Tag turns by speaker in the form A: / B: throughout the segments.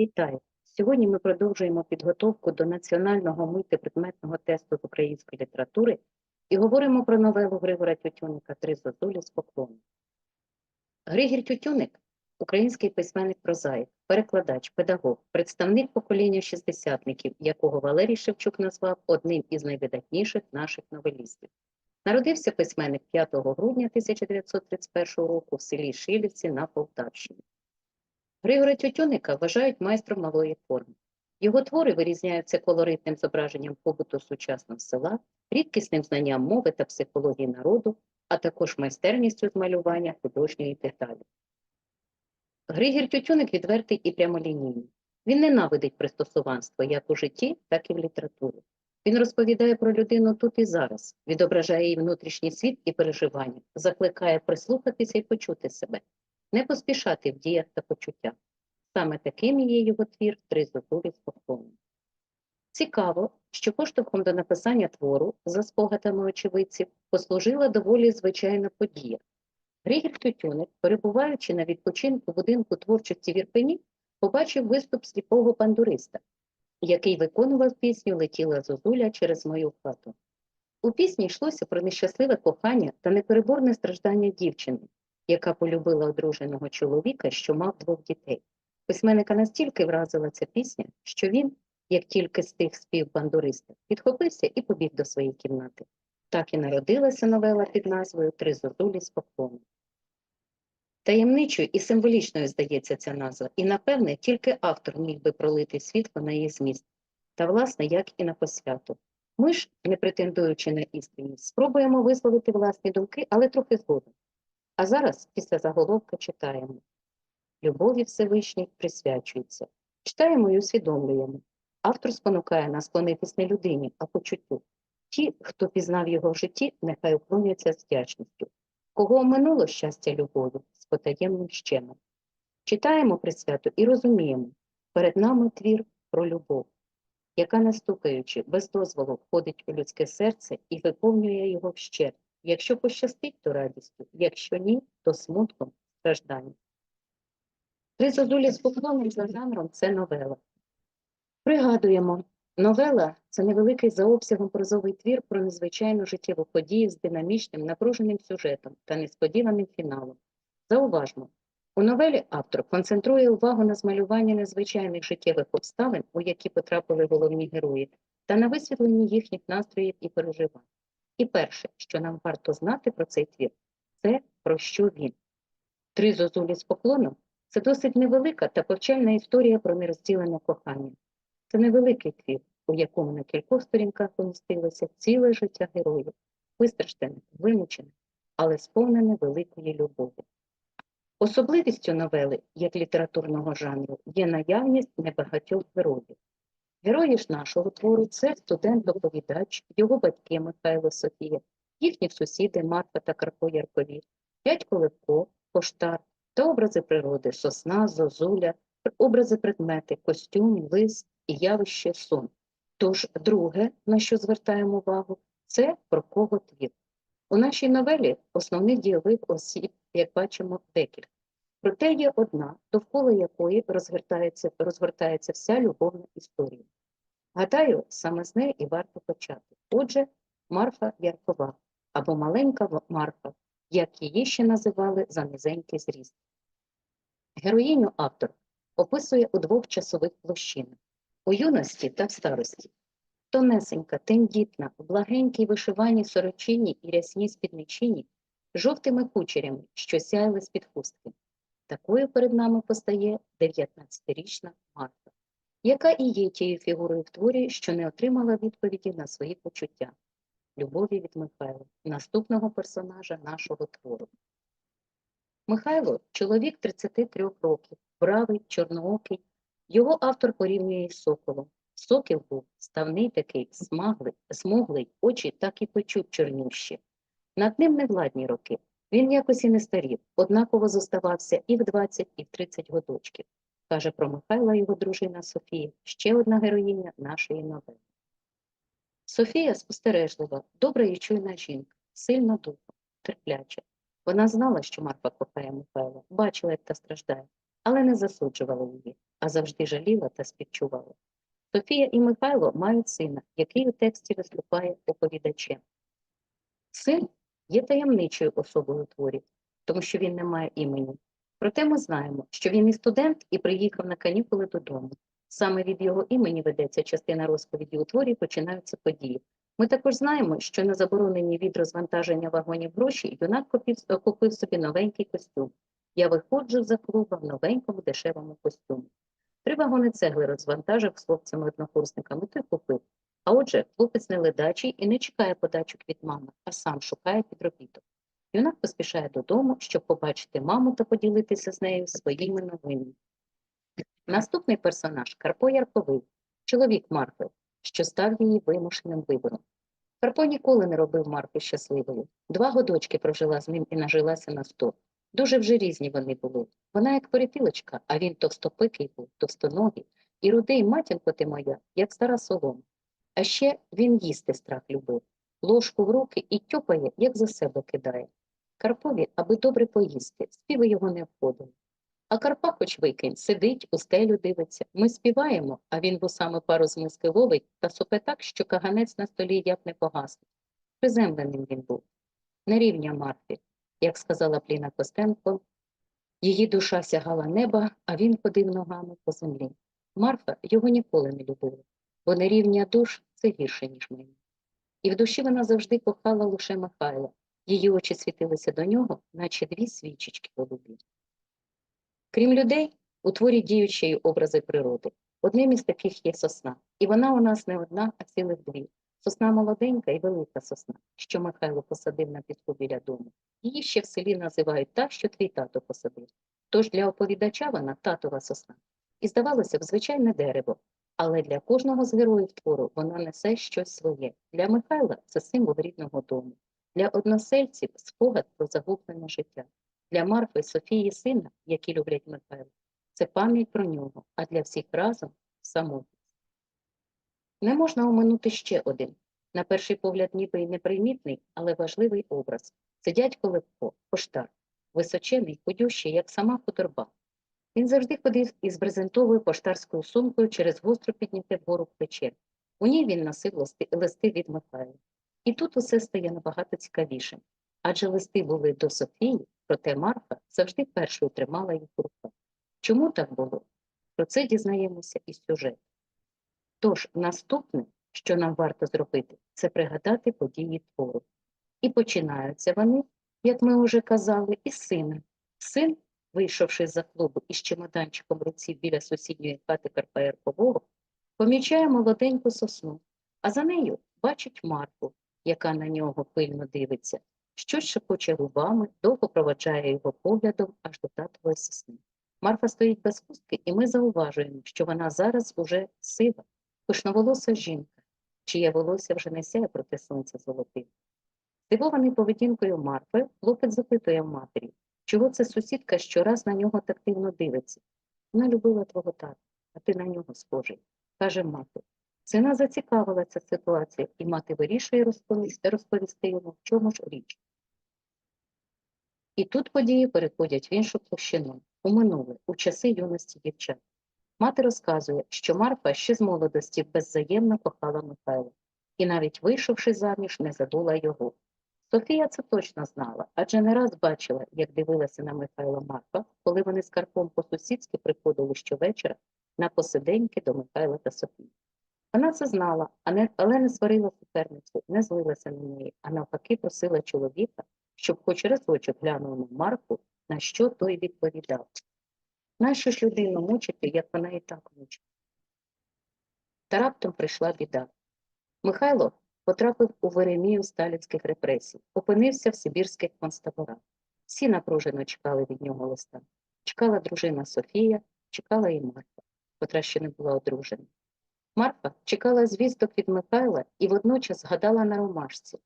A: Вітаю! Сьогодні ми продовжуємо підготовку до національного мультипредметного тесту з української літератури і говоримо про новелу Григора Тютюника «Три зозулі з поклоном». Григір Тютюник – український письменник прозаїк, перекладач, педагог, представник покоління шістдесятників, якого Валерій Шевчук назвав одним із найвидатніших наших новелістів. Народився письменник 5 грудня 1931 року в селі Шилівці на Полтавщині. Григора Тютюника вважають майстром малої форми. Його твори вирізняються колоритним зображенням побуту сучасного села, рідкісним знанням мови та психології народу, а також майстерністю змалювання художньої деталі. Григір Тютюник відвертий і прямолінійний. Він ненавидить пристосуванство як у житті, так і в літературі. Він розповідає про людину тут і зараз, відображає її внутрішній світ і переживання, закликає прислухатися і почути себе, не поспішати в діях та почуттях. Саме таким є його твір «Три зозулі з. Цікаво, що поштовхом до написання твору, за спогадами очевидців, послужила доволі звичайна подія. Григір Тютюник, перебуваючи на відпочинку будинку творчості в Ірпені, побачив виступ сліпого пандуриста, який виконував пісню Летіла зозуля через мою хату. У пісні йшлося про нещасливе кохання та непереборне страждання дівчини, яка полюбила одруженого чоловіка, що мав двох дітей. Письменника настільки вразила ця пісня, що він, як тільки стих спів бандуриста, підхопився і побіг до своєї кімнати. Так і народилася новела під назвою Три зозулі з поклоном. Таємничою і символічною здається ця назва, і, напевне, тільки автор міг би пролити світло на її зміст, та, власне, як і на посвяту. Ми ж, не претендуючи на істинність, спробуємо висловити власні думки, але трохи згодом. А зараз, після заголовка, читаємо. Любові Всевишній присвячується. Читаємо і усвідомлюємо. Автор спонукає нас склонитись не людині, а почуттю. Ті, хто пізнав його в житті, нехай уклоняться з вдячністю. Кого оминуло щастя любові з потаємним щемом. Читаємо присвяту і розуміємо, перед нами твір про любов, яка, настукаючи, без дозволу входить у людське серце і виповнює його вщерть. Якщо пощастить, то радістю, якщо ні, то смутком, стражданням. Три зозулі з поклоном за жанром це новела. Пригадуємо, новела це невеликий за обсягом прозовий твір про незвичайну життєву подію з динамічним, напруженим сюжетом та несподіваним фіналом. Зауважмо, у новелі автор концентрує увагу на змалюванні незвичайних життєвих обставин, у які потрапили головні герої, та на висвітленні їхніх настроїв і переживань. І перше, що нам варто знати про цей твір, це про що він. Три зозулі з поклоном це досить невелика та повчальна історія про нерозділене кохання. Це невеликий твір, у якому на кількох сторінках помістилося ціле життя героїв, вистраждене, вимучене, але сповнене великої любові. Особливістю новели, як літературного жанру, є наявність небагатьох героїв. Герої ж нашого твору це студент-доповідач, його батьки Михайло Софія, їхні сусіди Марфа та Карпо Яркові, дядько Левко, поштар та образи природи сосна, зозуля, образи предмети, костюм, лис і явище сон. Тож друге, на що звертаємо увагу, це про кого твір. У нашій новелі основних дієвих осіб, як бачимо, декілька. Проте є одна, довкола якої розгортається, розгортається вся любовна історія. Гадаю, саме з неї і варто почати. Отже, Марфа Яркова або маленька Марфа, як її ще називали за низенький зріст. Героїню автор описує у двох часових площинах у юності та в старості. Тонесенька, тендітна, в благенькій вишиваній сорочині і рясній спідничині, жовтими кучерями, що сяяли з-під хустки. Такою перед нами постає 19-річна Марта, яка і є тією фігурою в творі, що не отримала відповіді на свої почуття. Любові від Михайла, наступного персонажа нашого твору. Михайло чоловік 33 років, бравий, чорноокий. Його автор порівнює із соколом. Сокіл був ставний такий, смаглий, смуглий, очі так і печуть чорнющі. Над ним невладні роки. Він якось і не старів, однаково зоставався і в 20, і в 30 годочків, каже про Михайла його дружина Софія, ще одна героїня нашої новели. Софія спостережлива, добра і чуйна жінка, сильна духом, терпляча. Вона знала, що Марфа кохає Михайла, бачила, як та страждає, але не засуджувала її. а завжди жаліла та співчувала. Софія і Михайло мають сина, який у тексті виступає оповідачем. Син є таємничою особою у творі, тому що він не має імені. Проте ми знаємо, що він і студент і приїхав на канікули додому. Саме від його імені ведеться частина розповіді у творі, починаються події. Ми також знаємо, що на заборонені від розвантаження вагонів гроші юнак купив, купив собі новенький костюм. Я виходжу за клуба в новенькому дешевому костюмі. Три вагони цегли розвантажив з хлопцями-однокурсниками, той купив. А отже, хлопець не ледачий і не чекає подачок від мами, а сам шукає підробіток. Юнак поспішає додому, щоб побачити маму та поділитися з нею своїми новинами. Наступний персонаж Карпо Ярковий, чоловік Марфи, що став її вимушеним вибором. Карпо ніколи не робив Марфу щасливою. Два годочки прожила з ним і нажилася на сто. Дуже вже різні вони були. Вона як перепілочка, а він товстопикий був, товстоногий, і рудий матінко ти моя, як стара солома. А ще він їсти страх любив. Ложку в руки і тьопає, як за себе кидає. Карпові, аби добре поїсти, співи його не входили. А Карпа хоч викинь, сидить, у стелю дивиться. Ми співаємо, а він вусами пару з миски ловить та сопе так, що каганець на столі як не погасне. Приземленим він був. Не рівня Марфі, як сказала Пліна Костенко, її душа сягала неба, а він ходив ногами по землі. Марфа його ніколи не любила, бо нерівня душ це гірше, ніж мені. І в душі вона завжди кохала лише Михайла. Її очі світилися до нього, наче дві свічечки голубі. Крім людей, у творі діючі й образи природи. Одним із таких є сосна. І вона у нас не одна, а цілих дві. Сосна молоденька і велика сосна, що Михайло посадив на піску біля дому. Її ще в селі називають так, що твій тато посадив. Тож для оповідача вона татова сосна. І здавалося б, звичайне дерево, але для кожного з героїв твору вона несе щось своє. Для Михайла це символ рідного дому, для односельців спогад про загублене життя. Для Марфи, Софії, сина, які люблять Михайла, це пам'ять про нього, а для всіх разом самотність. Не можна оминути ще один, на перший погляд, ніби й непримітний, але важливий образ. Це дядько Левко, поштар, височений, ходющий, як сама хуторба. Він завжди ходив із брезентовою поштарською сумкою через гостро підняте вгору плече. У ній він носив листи, від Михайла. І тут усе стає набагато цікавішим. Адже листи були до Софії, проте Марфа завжди першою тримала їх у руках. Чому так було? Про це дізнаємося із сюжету. Тож, наступне, що нам варто зробити, це пригадати події твору. І починаються вони, як ми вже казали, із сина. Син, вийшовши з-за клубу із чемоданчиком руці біля сусідньої хати Карпа Яркового, помічає молоденьку сосну, а за нею бачить Марфу, яка на нього пильно дивиться, щось шепоче губами, довго проводжає його поглядом аж до татової сосни. Марфа стоїть без хустки, і ми зауважуємо, що вона зараз уже сива, пишноволоса жінка, чиє волосся вже не сяє проти сонця золотим. Здивований поведінкою Марфи, хлопець запитує матері, чого це сусідка щораз на нього так дивно дивиться. Вона любила твого тата, а ти на нього схожий, каже мати. Сина зацікавила ця ситуація, і мати вирішує розповісти, розповісти йому, в чому ж річ. І тут події переходять в іншу площину, у минуле, у часи юності дівчат. Мати розказує, що Марфа ще з молодості беззаємно кохала Михайла, і навіть вийшовши заміж, не забула його. Софія це точно знала, адже не раз бачила, як дивилася на Михайла Марфа, коли вони з Карпом по-сусідськи приходили щовечора на посиденьки до Михайла та Софії. Вона це знала, але не сварила суперницю, не злилася на неї, а навпаки просила чоловіка, щоб хоч разочок глянув на Марфу, на що той відповідав. Нащо ж людину мучити, як вона і так мучить? Та раптом прийшла біда. Михайло потрапив у Веремію сталінських репресій, опинився в Сибірських концтаборах. Всі напружено чекали від нього листа. Чекала дружина Софія, чекала і Марфа, котра ще не була одружена. Марфа чекала звісток від Михайла і водночас згадала на ромашці,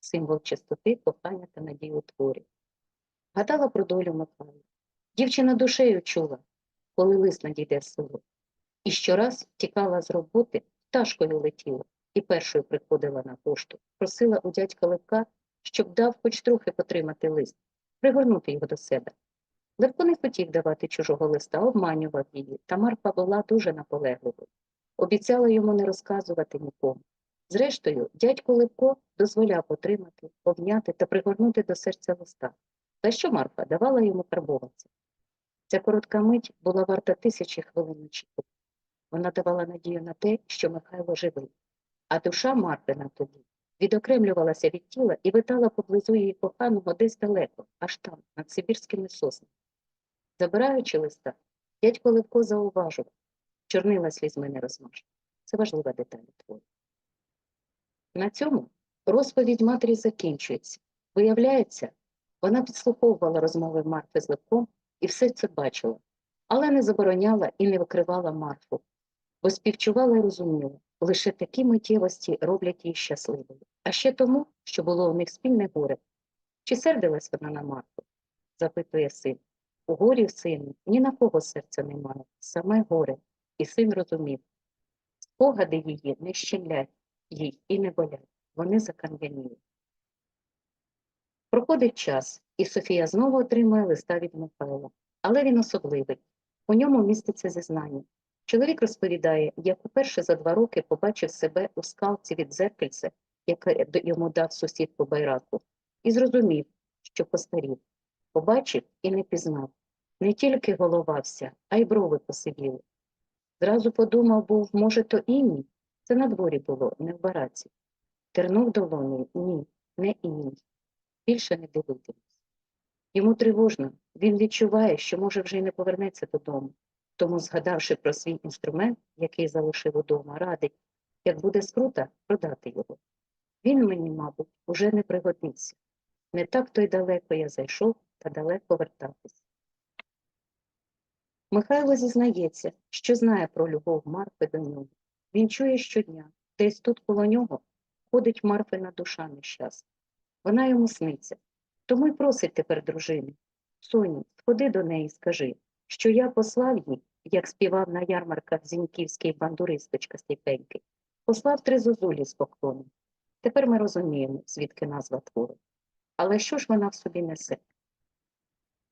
A: символ чистоти, кохання та надії у творі. Гадала про долю Михайла. Дівчина душею чула, коли лист надійде в село. І щораз тікала з роботи, пташкою летіла і першою приходила на пошту, просила у дядька Левка, щоб дав хоч трохи потримати лист, пригорнути його до себе. Левко не хотів давати чужого листа, обманював її, та Марфа була дуже наполегливою. Обіцяла йому не розказувати нікому. Зрештою, дядько Левко дозволяв отримати, обняти та пригорнути до серця листа. За що Марфа давала йому карбованця. Ця коротка мить була варта тисячі хвилин очікування. Вона давала надію на те, що Михайло живий, а душа Марфина тоді відокремлювалася від тіла і витала поблизу її коханого десь далеко, аж там, над Сибірськими соснами. Забираючи листа, дядько Левко зауважив, чорнила слізьми не розмаже. Це важлива деталь твору. На цьому розповідь матері закінчується. Виявляється, вона підслуховувала розмови Марфи з Левком і все це бачила, але не забороняла і не викривала Марфу, бо співчувала і розуміла, лише такі миттєвості роблять її щасливою, а ще тому, що було у них спільне горе. Чи сердилась вона на Марфу? запитує син. У горі сину ні на кого серця немає, саме горе, і син розумів. Спогади її не щемлять їй і не болять, вони закам'яніли. Проходить час, і Софія знову отримує листа від Михайла, але він особливий. У ньому міститься зізнання. Чоловік розповідає, як уперше за два роки побачив себе у скалці від дзеркальця, яке йому дав сусід по байраку, і зрозумів, що постарів. Побачив і не пізнав. Не тільки голова вся, а й брови посивіли. Зразу подумав, був, може, то іній. Це на дворі було, не в бараці. Тернув долонею, ні, не іній. Більше не дивитимось. Йому тривожно, він відчуває, що може вже й не повернеться додому. Тому, згадавши про свій інструмент, який залишив удома, радить, як буде скрута, продати його. Він мені, мабуть, уже не пригодиться. Не так то й далеко я зайшов та далеко вертатись. Михайло зізнається, що знає про любов Марфи до нього. Він чує щодня, десь тут коло нього ходить Марфина душа нещасна. Вона йому сниться. Тому й просить тепер дружини. Соню, сходи до неї скажи, що я послав їй, як співав на ярмарках зіньківський бандуристочка Степенький, послав три зозулі з поклоном. Тепер ми розуміємо, звідки назва твору. Але що ж вона в собі несе?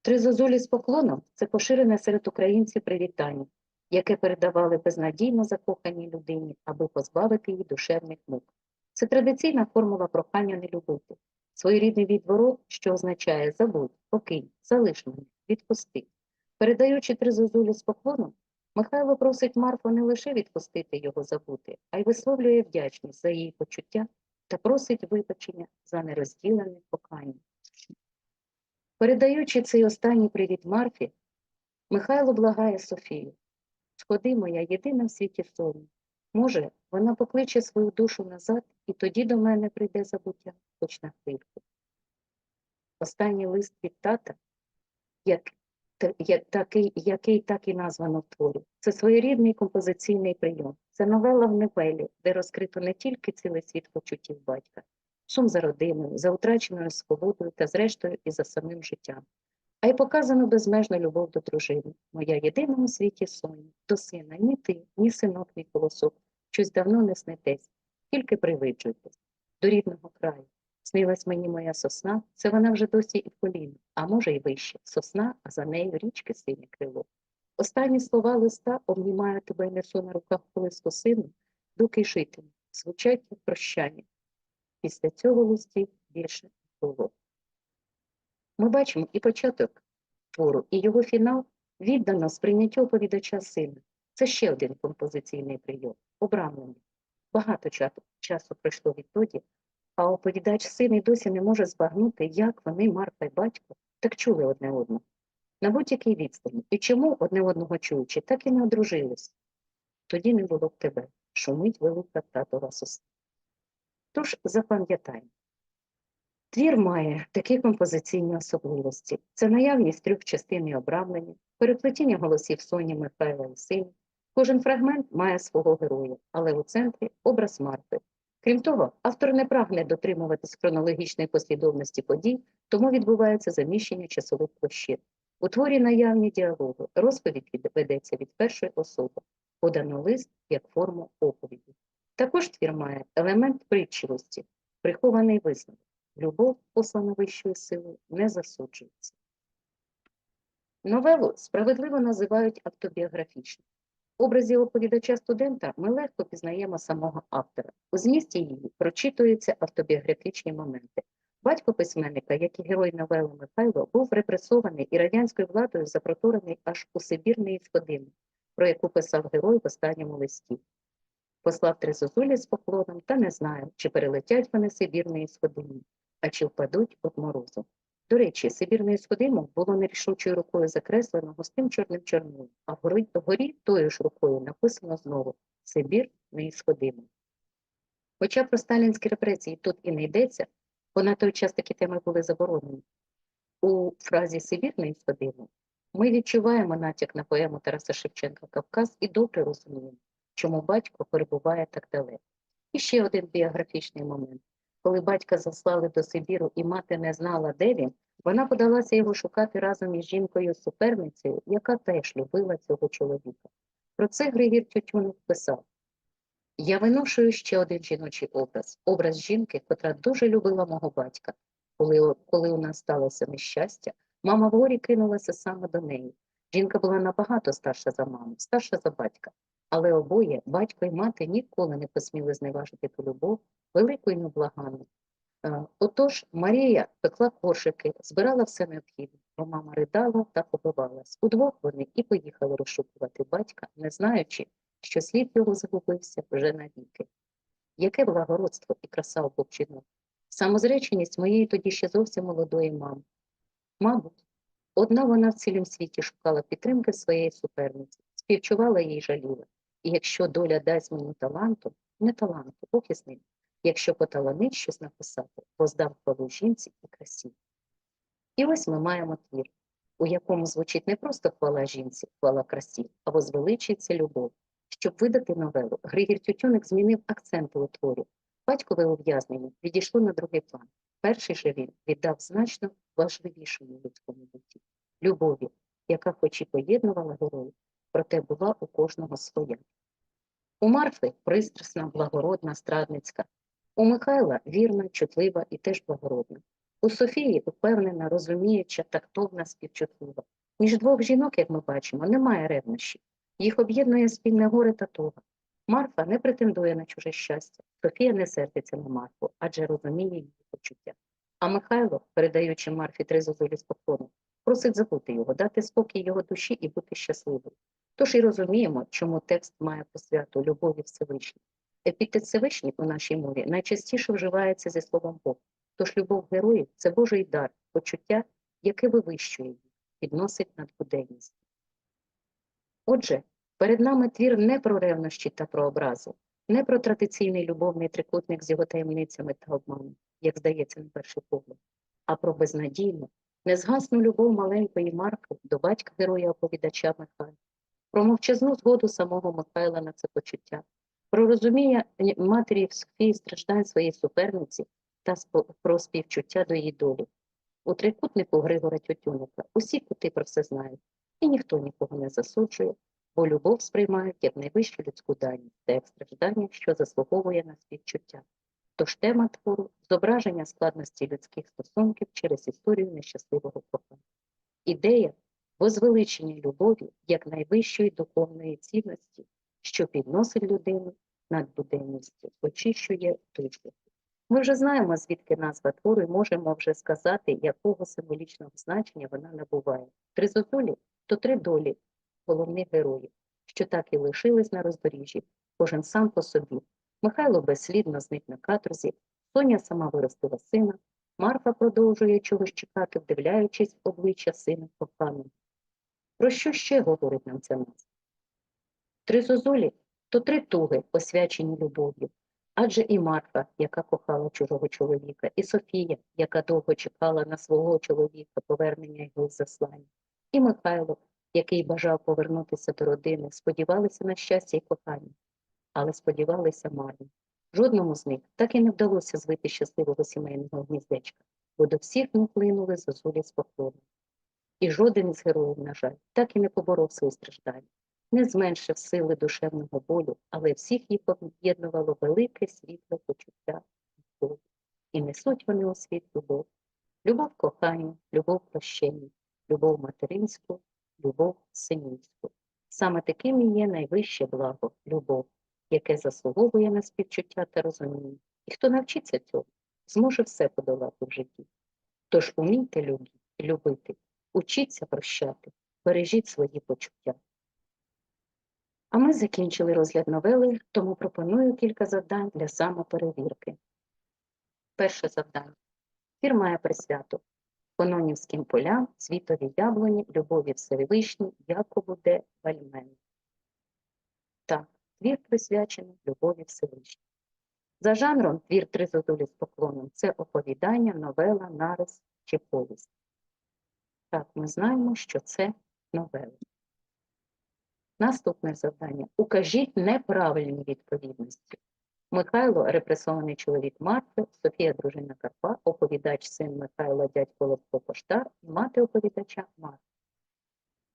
A: Три зозулі з поклоном це поширене серед українців привітання, яке передавали безнадійно закоханій людині, аби позбавити її душевних мук. Це традиційна формула прохання не любити, своєрідний відворот, що означає забудь, покинь, залиш мене, відпусти. Передаючи три зозулі з поклоном, Михайло просить Марфу не лише відпустити його забути, а й висловлює вдячність за її почуття та просить вибачення за нерозділене кохання. Передаючи цей останній привіт Марфі, Михайло благає Софію. Сходи, моя єдина в світі соня. Може, вона покличе свою душу назад, і тоді до мене прийде забуття, хоч на хвильку. Останній лист від тата, як, такий, який так і названо в творі, це своєрідний композиційний прийом. Це новела в новелі, де розкрито не тільки цілий світ почуттів батька, сум за родиною, за утраченою свободою та, зрештою, і за самим життям. А й показано безмежну любов до дружини. Моя єдина у світі соня, до сина, ні ти, ні синок, ні колосок, щось давно не снитесь, тільки привиджуйтесь до рідного краю. Снилась мені моя сосна, це вона вже досі і в коліна, а може й вище. Сосна, а за нею річки синє крило. Останні слова листа обнімаю тебе несу на руках колиску сину, доки житиму, звучать як прощання. Після цього листів більше було. Ми бачимо і початок твору, і його фінал віддано сприйняттю оповідача сина. Це ще один композиційний прийом, обрамлений. Багато часу пройшло відтоді, а оповідач син і досі не може збагнути, як вони, Марфа і батько, так чули одне одного. На будь-якій відстані. І чому одне одного чуючи, так і не одружились. Тоді не було б тебе, шумить велика татова сосна. Тож запам'ятаємо. Твір має такі композиційні особливості. Це наявність трьох частин і обрамлення, переплетіння голосів Соні, Михайла і Сині. Кожен фрагмент має свого героя, але у центрі образ Марфи. Крім того, автор не прагне дотримуватись хронологічної послідовності подій, тому відбувається заміщення часових площин. У творі наявні діалоги, розповідь від- ведеться від першої особи, подано лист як форму оповіді. Також твір має елемент притчивості, прихований висновок. Любов, послана вищою силою, не засуджується. Новелу справедливо називають автобіографічною. Образі оповідача студента ми легко пізнаємо самого автора. У змісті її прочитуються автобіографічні моменти. Батько письменника, як і герой новели Михайло, був репресований і радянською владою запроторений аж у Сибірний сходини, про яку писав герой в останньому листі. Послав три зозулі з поклоном та не знаю, чи перелетять вони Сибірної сходини, а чи впадуть від морозу. До речі, Сибірне сходимо було нерішучою рукою закреслено густим чорним чорнилом, а вгорі, тою ж рукою написано знову Сибір не сходимо. Хоча про сталінські репресії тут і не йдеться, бо на той час такі теми були заборонені. У фразі Сибір не сходимо ми відчуваємо натяк на поему Тараса Шевченка Кавказ і добре розуміємо, чому батько перебуває так далеко. І ще один біографічний момент. Коли батька заслали до Сибіру і мати не знала, де він, вона подалася його шукати разом із жінкою-суперницею, яка теж любила цього чоловіка. Про це Григір Тютюнов писав: Я виношую ще один жіночий образ, образ жінки, котра дуже любила мого батька. Коли, коли у нас сталося нещастя, мама в горі кинулася саме до неї. Жінка була набагато старша за маму, старша за батька. Але обоє, батько і мати, ніколи не посміли зневажити ту любов, велику і неблаганну. Е, Отож, Марія пекла коршики, збирала все необхідне, бо мама ридала та побивалась. Удвох вони і поїхали розшукувати батька, не знаючи, що слід його загубився вже навіки. Яке благородство і краса обох! Самозреченість моєї тоді ще зовсім молодої мами. Мабуть, одна вона в цілім світі шукала підтримки своєї суперниці, співчувала їй жаліла. І якщо доля дасть мені таланту, не таланту, Бог із ним, якщо поталанить щось написати, поздав хвалу жінці і красі. І ось ми маємо твір, у якому звучить не просто хвала жінці, хвала красі, а возвеличується любов. Щоб видати новелу, Григір Тютюник змінив акценти у творі. Батькове ув'язнення відійшло на другий план. Перший же він віддав значно важливішому людському житті – любові, яка хоч і поєднувала героїв, проте була у кожного своя. У Марфи пристрасна, благородна, страдницька. У Михайла вірна, чутлива і теж благородна. У Софії упевнена, розуміюча, тактовна, співчутлива. Між двох жінок, як ми бачимо, немає ревнощів. Їх об'єднує спільне горе та туга. Марфа не претендує на чуже щастя. Софія не сердиться на Марфу, адже розуміє її почуття. А Михайло, передаючи Марфі три зозулі з поклону, просить забути його, дати спокій його душі і бути щасливим. Тож і розуміємо, чому текст має посвяту любові Всевишній. Епітет Всевишній у нашій мові найчастіше вживається зі словом Бог. Тож любов героїв це Божий дар, почуття, яке вивищує їх, підносить над буденністю. Отже, перед нами твір не про ревнощі та про образу, не про традиційний любовний трикутник з його таємницями та обманом, як здається на перший погляд, а про безнадійну, незгасну любов маленької Марки до батька героя оповідача Михайла, про мовчазну згоду самого Михайла на це почуття, про розуміння матері Софії страждань своєї суперниці та про співчуття до її долі. У трикутнику Григора Тютюника усі кути про все знають, і ніхто нікого не засуджує, бо любов сприймають як найвищу людську даність та як страждання, що заслуговує на співчуття. Тож тема твору зображення складності людських стосунків через історію нещасливого кохання. Ідея возвеличення любові як найвищої духовної цінності, що підносить людину над буденністю, очищує душу. Ми вже знаємо, звідки назва твору, і можемо вже сказати, якого символічного значення вона набуває. Три зозулі то три долі головних героїв, що так і лишились на роздоріжжі, кожен сам по собі. Михайло безслідно зник на каторзі, Соня сама виростила сина, Марфа продовжує чогось чекати, вдивляючись в обличчя сина коханого. Про що ще говорить нам ця назва? Три зозулі то три туги, освячені любов'ю. Адже і Марфа, яка кохала чужого чоловіка, і Софія, яка довго чекала на свого чоловіка повернення його з заслання, і Михайло, який бажав повернутися до родини, сподівалися на щастя і кохання, але сподівалися марно. Жодному з них так і не вдалося звити щасливого сімейного гніздечка, бо до всіх не вплинули зозулі з поклоном. І жоден із героїв, на жаль, так і не поборов свої страждання, не зменшив сили душевного болю, але всіх їх об'єднувало велике світле почуття любові. І несуть вони у світ любов. Любов кохання, любов прощення, любов материнську любов синівську. Саме таким і є найвище благо любов, яке заслуговує на співчуття та розуміння. І хто навчиться цього, зможе все подолати в житті. Тож умійте любити, учіться прощати, бережіть свої почуття. А ми закінчили розгляд новели, тому пропоную кілька завдань для самоперевірки. Перше завдання. Твір має присвяту Кононівським полям, світові яблуні, любові Всевишній, Якову де Вальмені. Так, твір присвячений любові Всевишній. За жанром твір «Три з поклоном» – це оповідання, новела, нарис чи повість. Так, ми знаємо, що це новела. Наступне завдання. Укажіть неправильні відповідності. Михайло – репресований чоловік Марфи, Софія – дружина Карпа, оповідач син Михайла, дядько Левко Поштар і мати оповідача Марфи.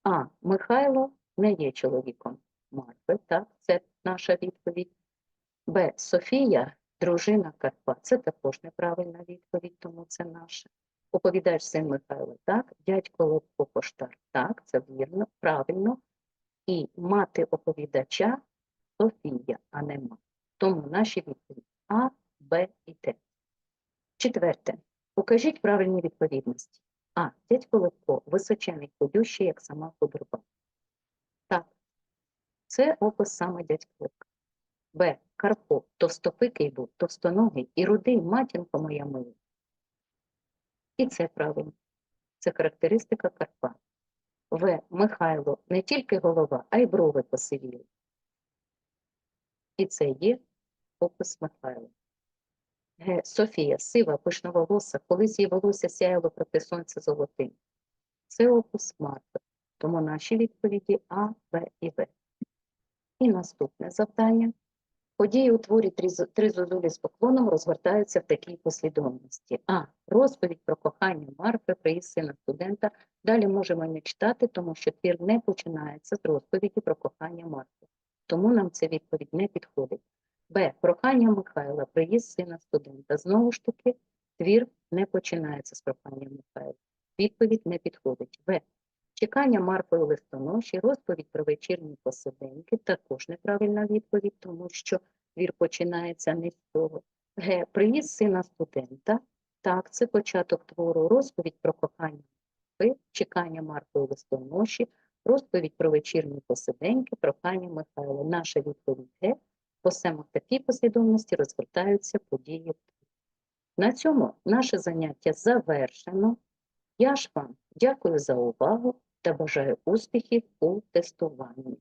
A: А. Михайло не є чоловіком Марфи, так, це наша відповідь. Б. Софія – дружина Карпа. Це також неправильна відповідь, тому це наша. Оповідач син Михайла, так, дядько Левко Поштар, так, це вірно, правильно. І мати оповідача Софія, а не мати. Тому наші відповіді А, Б і Т. Четверте. Укажіть правильні відповідності. А. Дядько Левко, височений ходющий, як сама худоба. Так. Це опис саме дядька Левка. Б. Карпо, товстопикий був, товстоногий і рудий, матінко моя мила. І це правильно. Це характеристика Карпа. В. Михайло не тільки голова, а й брови посивіли. І це є опис Михайла. Г. Софія, сива, пишноволоса, колись її волосся сяяло проти сонця золотим. Це опис Марфи. Тому наші відповіді А, Б і В. І наступне завдання. Події у творі «Три зо- зозулі з поклоном розгортаються в такій послідовності. А. Розповідь про кохання Марфи, приїзд сина студента. Далі можемо не читати, тому що твір не починається з розповіді про кохання Марфи. Тому нам ця відповідь не підходить. Б. Прохання Михайла, приїзд сина студента. Знову ж таки, твір не починається з прохання Михайла. Відповідь не підходить. В. Чекання Марфи у листоноші, розповідь про вечірні посиденьки, також неправильна відповідь, тому що твір починається не з цього. Г. Приїзд сина студента. Так, це початок твору, розповідь про кохання Марфи, чекання Марфи у листоноші, розповідь про вечірні посиденьки, прохання Михайла. Наша відповідь Г. По саме такій послідовності розгортаються події. На цьому наше заняття завершено. Я ж вам дякую за увагу та бажаю успіхів у тестуванні.